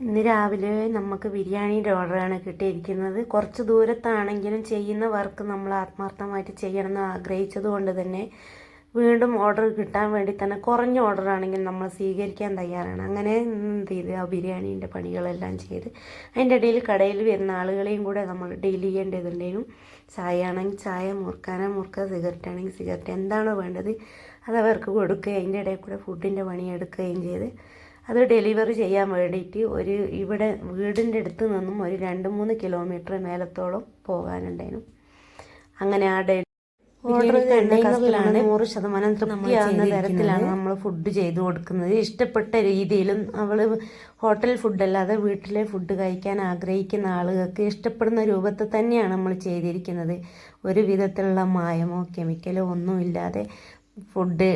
ഇന്ന് രാവിലെ നമുക്ക് ബിരിയാണിയുടെ ഓർഡറാണ് കിട്ടിയിരിക്കുന്നത്. കുറച്ച് ദൂരത്താണെങ്കിലും ചെയ്യുന്ന വർക്ക് നമ്മൾ ആത്മാർത്ഥമായിട്ട് ചെയ്യണമെന്ന് ആഗ്രഹിച്ചത് കൊണ്ട് തന്നെ വീണ്ടും ഓർഡർ കിട്ടാൻ വേണ്ടി തന്നെ കുറഞ്ഞ ഓർഡർ ആണെങ്കിലും നമ്മൾ സ്വീകരിക്കാൻ തയ്യാറാണ്. അങ്ങനെ എന്ത് ചെയ്ത് ആ ബിരിയാണീന്റെ പണികളെല്ലാം ചെയ്ത് അതിന്റെ ഇടയിൽ കടയിൽ വരുന്ന ആളുകളെയും കൂടെ നമ്മൾ ഡീൽ ചെയ്യേണ്ടതുണ്ടെങ്കിലും ചായ ആണെങ്കിൽ ചായ മുറുക്കാനാ മുറുക്കുക സിഗരറ്റ് ആണെങ്കിൽ സിഗരറ്റ്. എന്താണോ വേണ്ടത്? അത് അവർക്ക് കൊടുക്കുകയും അതിന്റെ ഇടയിൽ കൂടെ ഫുഡിന്റെ പണി എടുക്കുകയും ചെയ്ത് അത് ഡെലിവറി ചെയ്യാൻ വേണ്ടിയിട്ട് ഒരു ഇവിടെ വീടിന്റെ അടുത്ത് നിന്നും ഒരു രണ്ട് മൂന്ന് കിലോമീറ്റർ മേലത്തോളം പോകാനുണ്ടായിരുന്നു. അങ്ങനെ ആ ഡെ ഓർഡർ കണ്ടെയ്നറിലാണ് നൂറ് ശതമാനം തൃപ്തിയാകുന്ന തരത്തിലാണ് നമ്മൾ ഫുഡ് ചെയ്തു കൊടുക്കുന്നത്. ഇഷ്ടപ്പെട്ട രീതിയിലും അവൾ ഹോട്ടൽ ഫുഡ് അല്ലാതെ വീട്ടിലെ ഫുഡ് കഴിക്കാൻ ആഗ്രഹിക്കുന്ന ആളുകൾക്ക് ഇഷ്ടപ്പെടുന്ന രൂപത്തിൽ തന്നെയാണ് നമ്മൾ ചെയ്തിരിക്കുന്നത്. ഒരു വിധത്തിലുള്ള മായമോ കെമിക്കലോ ഒന്നുമില്ലാതെ ഫുഡ്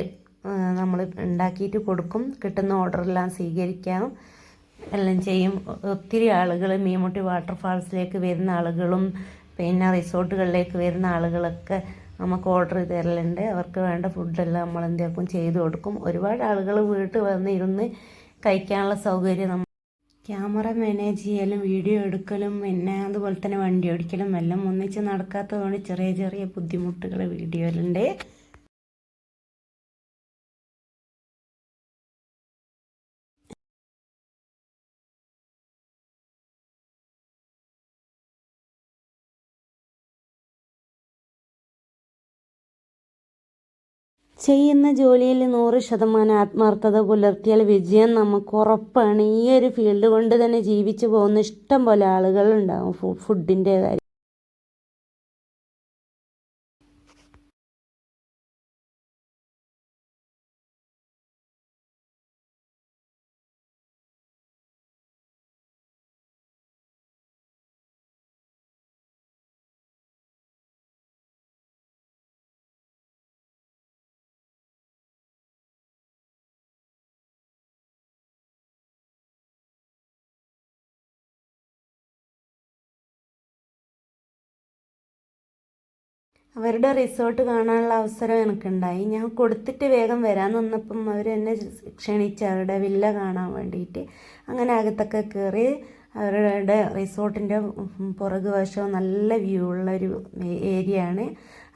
നമ്മൾ ഉണ്ടാക്കിയിട്ട് കൊടുക്കും. കിട്ടുന്ന ഓർഡറെല്ലാം സ്വീകരിക്കാം. എല്ലാം ചെയ്യും. ഒത്തിരി ആളുകൾ മീമുട്ടി വാട്ടർഫാൾസിലേക്ക് വരുന്ന ആളുകളും പിന്നെ റിസോർട്ടുകളിലേക്ക് വരുന്ന ആളുകളൊക്കെ നമുക്ക് ഓർഡർ തരലുണ്ട് അവർക്ക് വേണ്ട ഫുഡെല്ലാം നമ്മൾ എന്തൊക്കെ ചെയ്തു കൊടുക്കും. ഒരുപാട് ആളുകൾ വീട്ടിൽ വന്നിരുന്ന് കഴിക്കാനുള്ള സൗകര്യം നമ്മൾ ക്യാമറ മാനേജ് ചെയ്യലും വീഡിയോ എടുക്കലും പിന്നെ അതുപോലെ തന്നെ വണ്ടി ഓടിക്കലും എല്ലാം ഒന്നിച്ച് നടക്കാത്തതുകൊണ്ട് ചെറിയ ചെറിയ ബുദ്ധിമുട്ടുകൾ വീഡിയോയിലുണ്ട്. ചെയ്യുന്ന ജോലിയിൽ നൂറ് ശതമാനം ആത്മാർത്ഥത പുലർത്തിയാൽ വിജയം നമുക്ക് ഉറപ്പാണ്. ഈ ഒരു ഫീൽഡ് കൊണ്ട് തന്നെ ജീവിച്ചു പോകുന്ന ഇഷ്ടം പോലെ ആളുകളുണ്ടാവും ഫുഡിന്റെ കാര്യം. അവരുടെ റിസോർട്ട് കാണാനുള്ള അവസരം എനിക്കുണ്ടായി. ഞാൻ കൊടുത്തിട്ട് വേഗം വരാൻ നിന്നപ്പം അവർ എന്നെ ക്ഷണിച്ച് അവരുടെ വില്ല കാണാൻ വേണ്ടിയിട്ട് അങ്ങനെ അകത്തൊക്കെ കയറി അവരുടെ റിസോർട്ടിന്റെ പുറകു വശം നല്ല വ്യൂ ഉള്ളൊരു ഏരിയ ആണ്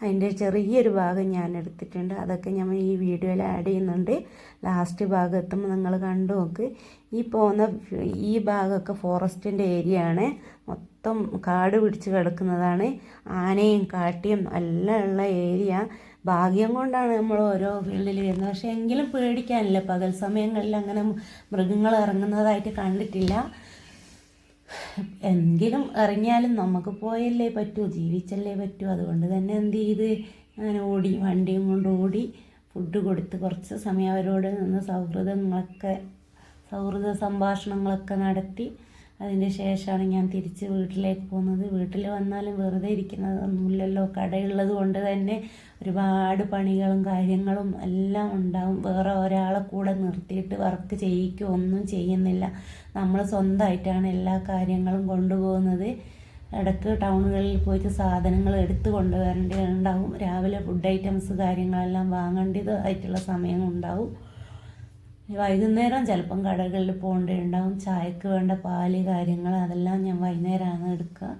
അതിന്റെ ചെറിയൊരു ഭാഗം ഞാൻ എടുത്തിട്ടുണ്ട്. അതൊക്കെ ഞാൻ ഈ വീഡിയോയിൽ ആഡ് ചെയ്യുന്നുണ്ട്. ലാസ്റ്റ് ഭാഗം എത്തുമ്പോൾ നിങ്ങൾ കണ്ടു നോക്ക്. ഈ പോകുന്ന ഈ ഭാഗമൊക്കെ ഫോറസ്റ്റിന്റെ ഏരിയ ആണ് മൊത്തം കാട് പിടിച്ച് കിടക്കുന്നതാണ്. ആനയും കാട്ടിയും എല്ലാം ഉള്ള ഏരിയ. ഭാഗ്യം കൊണ്ടാണ് നമ്മൾ ഓരോ ഫീൽഡിൽ വരുന്നത്. പക്ഷേ എങ്കിലും പേടിക്കാനില്ല. പകൽ സമയങ്ങളിൽ അങ്ങനെ മൃഗങ്ങൾ ഇറങ്ങുന്നതായിട്ട് കണ്ടിട്ടില്ല. എങ്കിലും ഇറങ്ങിയാലും നമുക്ക് പോയല്ലേ പറ്റൂ ജീവിച്ചല്ലേ പറ്റൂ. അതുകൊണ്ട് തന്നെ എന്ത് ചെയ്ത്? അങ്ങനെ ഓടി വണ്ടിയും കൊണ്ട് ഓടി ഫുഡ് കൊടുത്ത് കുറച്ച് സമയം അവരോട് നിന്ന് സൗഹൃദങ്ങളൊക്കെ സൗഹൃദ സംഭാഷണങ്ങളൊക്കെ നടത്തി അതിന്റെ ശേഷമാണ് ഞാൻ തിരിച്ച് വീട്ടിലേക്ക് പോകുന്നത്. വീട്ടിൽ വന്നാലും വെറുതെ ഇരിക്കുന്നതൊന്നുമില്ലല്ലോ. കടയുള്ളത് കൊണ്ട് തന്നെ ഒരുപാട് പണികളും കാര്യങ്ങളും എല്ലാം ഉണ്ടാവും. വേറെ ഒരാളെ കൂടെ നിർത്തിയിട്ട് വർക്ക് ചെയ്യിക്കുക ഒന്നും ചെയ്യുന്നില്ല. നമ്മൾ സ്വന്തമായിട്ടാണ് എല്ലാ കാര്യങ്ങളും കൊണ്ടുപോകുന്നത്. ഇടയ്ക്ക് ടൗണുകളിൽ പോയിട്ട് സാധനങ്ങൾ എടുത്തു കൊണ്ടുവരേണ്ടി കൊണ്ടുവരേണ്ടതുണ്ടാവും. രാവിലെ ഫുഡ് ഐറ്റംസ് കാര്യങ്ങളെല്ലാം വാങ്ങേണ്ടതായിട്ടുള്ള സമയം ഉണ്ടാവും. വൈകുന്നേരം ചിലപ്പം കടകളിൽ പോകേണ്ടതുണ്ടാവും. ചായക്ക് വേണ്ട പാൽ കാര്യങ്ങൾ അതെല്ലാം ഞാൻ വൈകുന്നേരമാണ് എടുക്കുക.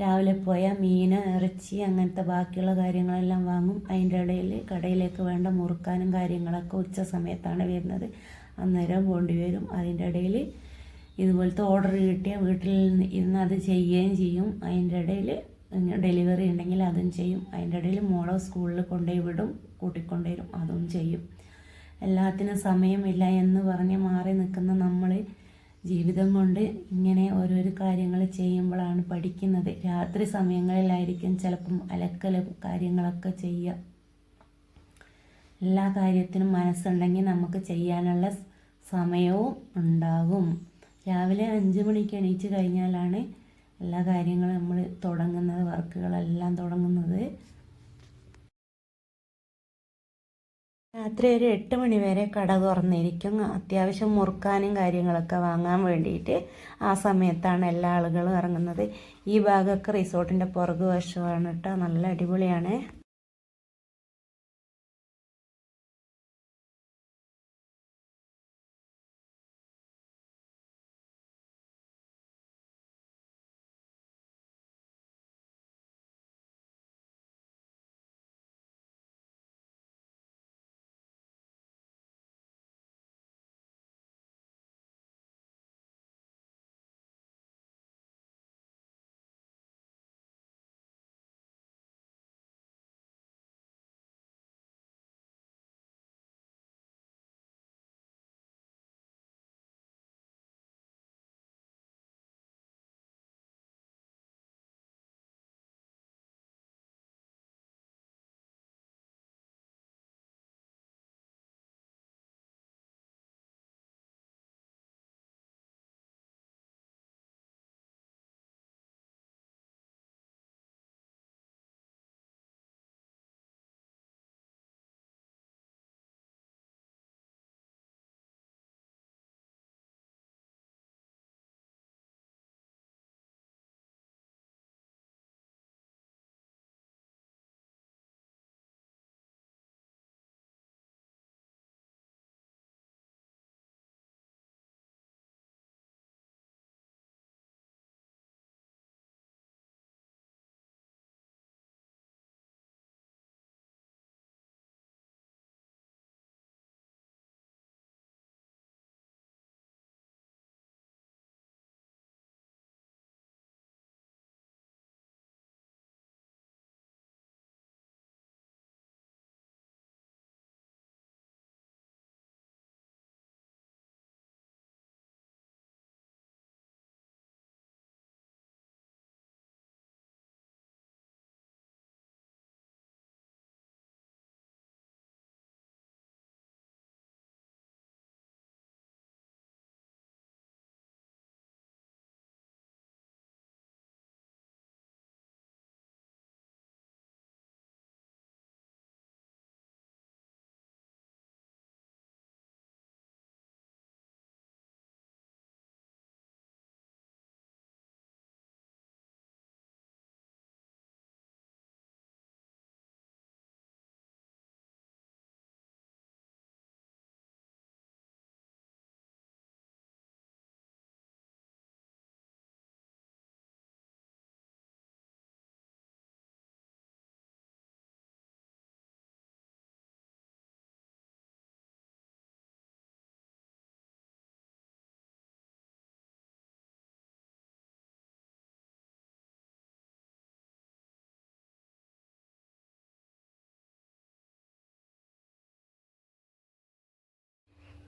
രാവിലെ പോയാൽ മീൻ ഇറച്ചി അങ്ങനത്തെ ബാക്കിയുള്ള കാര്യങ്ങളെല്ലാം വാങ്ങും. അതിന്റെ ഇടയിൽ കടയിലേക്ക് വേണ്ട മുറുക്കാനും കാര്യങ്ങളൊക്കെ ഉച്ച സമയത്താണ് വരുന്നത്. അന്നേരം പോണ്ടി വരും. അതിന്റെ ഇടയിൽ ഇതുപോലത്തെ ഓർഡർ കിട്ടിയ വീട്ടിൽ ഇരുന്ന് അത് ചെയ്യുകയും ചെയ്യും. അതിന്റെ ഇടയിൽ ഡെലിവറി ഉണ്ടെങ്കിൽ അതും ചെയ്യും. അതിന്റെ ഇടയിൽ മോളെ സ്കൂളിൽ കൊണ്ടുപോയി വിടും. കൂട്ടിക്കൊണ്ടുവരും. അതും ചെയ്യും. എല്ലാത്തിനും സമയമില്ല എന്ന് പറഞ്ഞ് മാറി നിൽക്കുന്ന നമ്മൾ ജീവിതം കൊണ്ട് ഇങ്ങനെ ഓരോരോ കാര്യങ്ങൾ ചെയ്യുമ്പോഴാണ് പഠിക്കുന്നത്. രാത്രി സമയങ്ങളിലായിരിക്കും ചിലപ്പം അലക്കൽ കാര്യങ്ങളൊക്കെ ചെയ്യുക. എല്ലാ കാര്യത്തിനും മനസ്സുണ്ടെങ്കിൽ നമുക്ക് ചെയ്യാനുള്ള സമയവും ഉണ്ടാകും. രാവിലെ അഞ്ച് മണിക്ക് എണീച്ച് കഴിഞ്ഞാലാണ് എല്ലാ കാര്യങ്ങളും നമ്മൾ തുടങ്ങുന്നത് വർക്കുകളെല്ലാം തുടങ്ങുന്നത്. രാത്രി ഒരു എട്ട് മണി വരെ കട തുറന്നിരിക്കും അത്യാവശ്യം മുറുക്കാനും കാര്യങ്ങളൊക്കെ വാങ്ങാൻ വേണ്ടിയിട്ട് ആ സമയത്താണ് എല്ലാ ആളുകളും ഇറങ്ങുന്നത്. ഈ ഭാഗമൊക്കെ റിസോർട്ടിന്റെ പുറകു വശമാണ് കേട്ടോ. നല്ല അടിപൊളിയാണ്.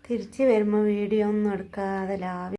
തിരിച്ച് വരുമ്പോൾ വീഡിയോ ഒന്നും എടുക്കാതെ ലാവി